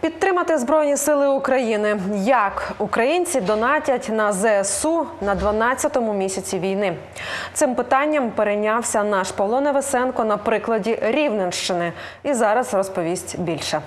Підтримати збройні сили України. Як українці донатять на ЗСУ на 12-му місяці війни? Цим питанням перейнявся наш Павло Невесенко на прикладі Рівненщини. І зараз розповість більше.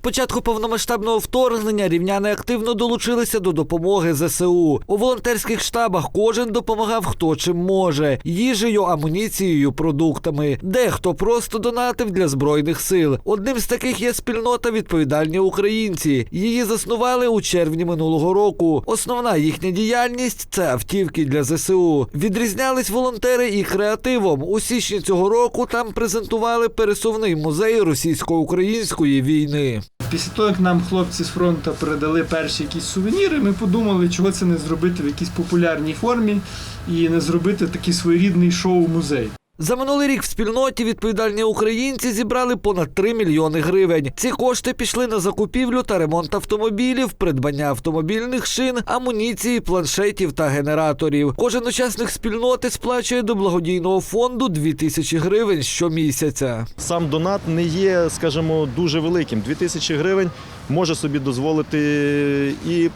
Початку повномасштабного вторгнення рівняни активно долучилися до допомоги ЗСУ. У волонтерських штабах кожен допомагав хто чим може їжею, амуніцією, продуктами. Дехто просто донатив для збройних сил. Одним з таких є спільнота відповідальні українці. Її заснували у червні минулого року. Основна їхня діяльність це автівки для ЗСУ. Відрізнялись волонтери і креативом. У січні цього року там презентували пересувний музей російсько-української війни. Після того, як нам хлопці з фронту передали перші якісь сувеніри, ми подумали, чого це не зробити в якійсь популярній формі і не зробити такий своєрідний шоу-музей. За минулий рік в спільноті відповідальні українці зібрали понад 3 мільйони гривень. Ці кошти пішли на закупівлю та ремонт автомобілів, придбання автомобільних шин, амуніції, планшетів та генераторів. Кожен учасник спільноти сплачує до благодійного фонду 2 тисячі гривень щомісяця. Сам донат не є, скажімо, дуже великим. 2000 гривень може собі дозволити і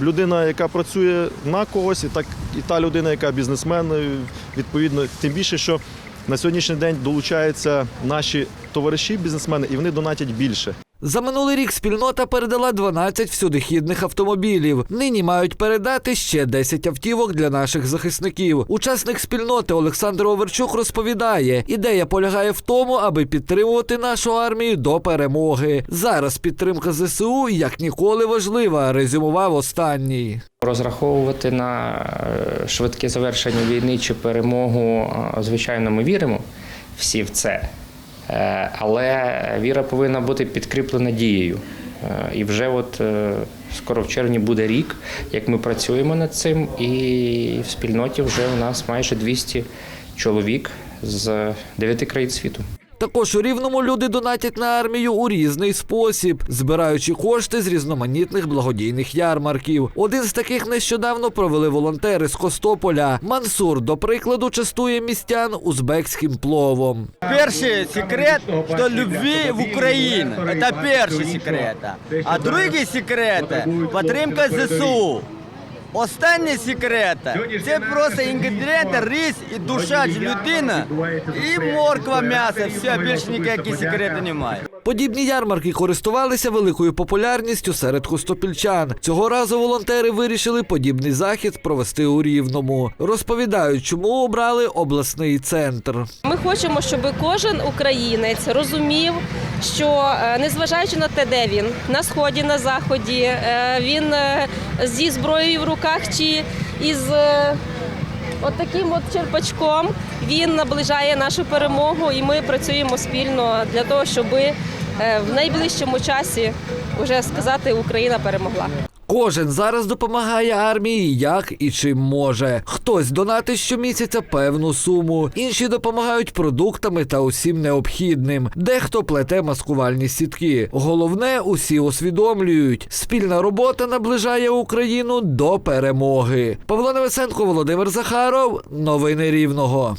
людина, яка працює на когось, і так і та людина, яка бізнесмен, відповідно, тим більше, що на сьогоднішній день долучаються наші товариші, бізнесмени, і вони донатять більше. За минулий рік спільнота передала 12 всюдихідних автомобілів. Нині мають передати ще 10 автівок для наших захисників. Учасник спільноти Олександр Оверчук розповідає, ідея полягає в тому, аби підтримувати нашу армію до перемоги. Зараз підтримка ЗСУ як ніколи важлива, резюмував останній. Розраховувати на е, швидке завершення війни чи перемогу, звичайно, ми віримо всі в це. Е, Але віра повинна бути підкріплена дією. Е, І вже от е, скоро в червні буде рік, як ми працюємо над цим, і в спільноті вже у нас майже 200 чоловік з дев'яти країн світу. Також у рівному люди донатять на армію у різний спосіб, збираючи кошти з різноманітних благодійних ярмарків. Один з таких нещодавно провели волонтери з Костополя. Мансур, до прикладу, частує містян узбекським пловом. Перший секрет, что любви в Украину. Это перший секрет. А другий секрет – підтримка ЗСУ. Останній секрет – це просто інгредієнти, рис і душа людина, і морква, м'ясо. Все, більше ніяких секретів немає. Подібні ярмарки користувалися великою популярністю серед костопільчан. Цього разу волонтери вирішили подібний захід провести у Рівному. Розповідають, чому обрали обласний центр. Ми хочемо, щоб кожен українець розумів, що е, незважаючи на те, де він на сході, на заході, е, він е, зі зброєю в руках чи із е, от таким от черпачком він наближає нашу перемогу, і ми працюємо спільно для того, щоб в найближчому часі вже сказати Україна перемогла. Кожен зараз допомагає армії як і чим може. Хтось донатить щомісяця певну суму, інші допомагають продуктами та усім необхідним. Дехто плете маскувальні сітки. Головне, усі усвідомлюють, спільна робота наближає Україну до перемоги. Павло Невесенко, Володимир Захаров. Новини Рівного.